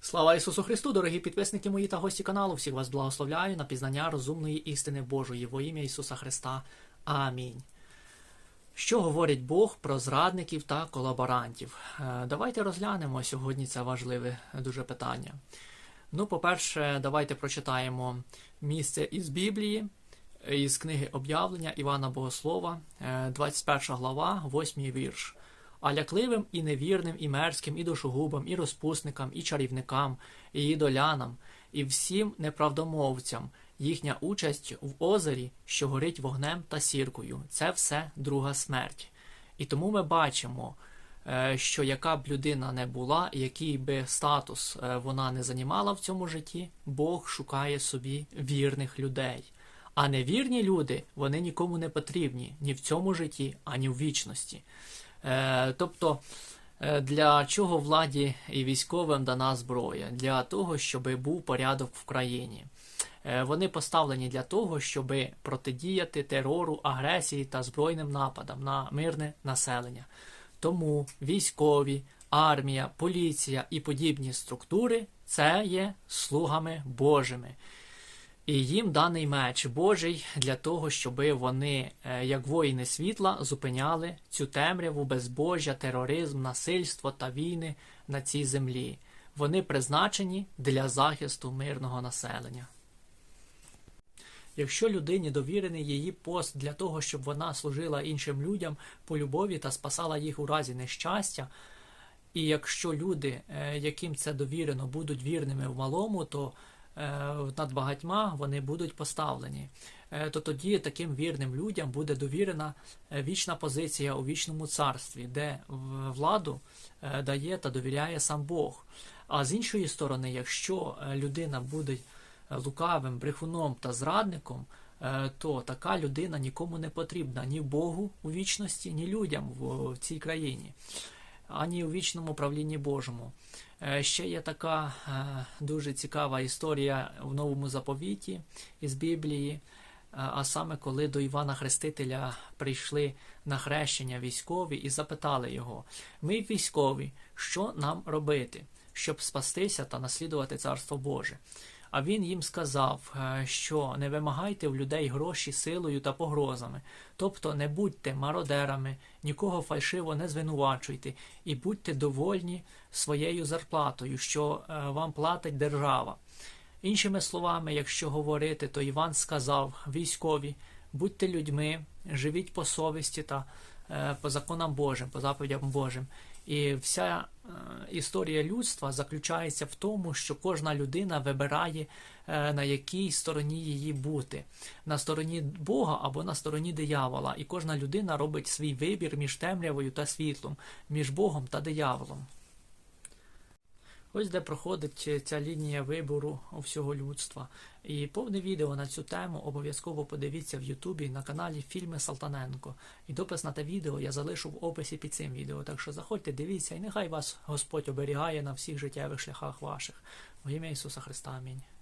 Слава Ісусу Христу, дорогі підписники мої та гості каналу. Всіх вас благословляю на пізнання розумної істини Божої во ім'я Ісуса Христа. Амінь. Що говорить Бог про зрадників та колаборантів? Е, Давайте розглянемо сьогодні це важливе дуже питання. Ну, по-перше, давайте прочитаємо місце із Біблії, із книги об'явлення Івана Богослова, е, 21 глава, 8 вірш. А лякливим і невірним, і мерзким, і душогубам, і розпусникам, і чарівникам, і ідолянам, і всім неправдомовцям їхня участь в озері, що горить вогнем та сіркою. Це все друга смерть. І тому ми бачимо, е, що яка б людина не була, який би статус е, вона не займала в цьому житті, Бог шукає собі вірних людей. А невірні люди вони нікому не потрібні ні в цьому житті, ані в вічності. Е, Тобто, е, для чого владі і військовим дана зброя? Для того, щоб був порядок в країні. Е, Вони поставлені для того, щоб протидіяти терору, агресії та збройним нападам на мирне населення. Тому військові, армія, поліція і подібні структури це є слугами Божими. І їм даний меч Божий для того, щоб вони, е, як воїни світла, зупиняли цю темряву, безбожжя, тероризм, насильство та війни на цій землі. Вони призначені для захисту мирного населення. Якщо людині довірений її пост для того, щоб вона служила іншим людям по любові та спасала їх у разі нещастя, і якщо люди, е, яким це довірено, будуть вірними в малому, то над багатьма вони будуть поставлені. Е, То тоді таким вірним людям буде довірена е, вічна позиція у вічному царстві, де владу е, дає та довіряє сам Бог. А з іншої сторони, якщо е, людина буде е, лукавим, брехуном та зрадником, е, то така людина нікому не потрібна ні Богу у вічності, ні людям в цій країні, ані у вічному правлінні Божому. Е, Ще є така е, дуже цікава історія в новому заповіті із Біблії. е, А саме коли до Івана Хрестителя прийшли на хрещення військові і запитали його: Ми військові, що нам робити, щоб спастися та наслідувати Царство Боже? А він їм сказав, е, що не вимагайте в людей гроші силою та погрозами, тобто не будьте мародерами, нікого фальшиво не звинувачуйте і будьте довольні своєю зарплатою, що е, вам платить держава. Іншими словами, якщо говорити, то Іван сказав військові, будьте людьми, живіть по совісті та е, по законам Божим, по заповідям Божим. І вся е, історія людства заключається в тому, що кожна людина вибирає, е, на якій стороні її бути: на стороні Бога або на стороні диявола. І кожна людина робить свій вибір між темрявою та світлом, між Богом та дияволом. Ось де проходить ця лінія вибору всього людства. І повне відео на цю тему обов'язково подивіться в Ютубі на каналі Фільми Салтаненко. І допис на те відео я залишу в описі під цим відео. Так що заходьте, дивіться, і нехай вас Господь оберігає на всіх життєвих шляхах ваших. Во ім'я Ісуса Христа. Амінь.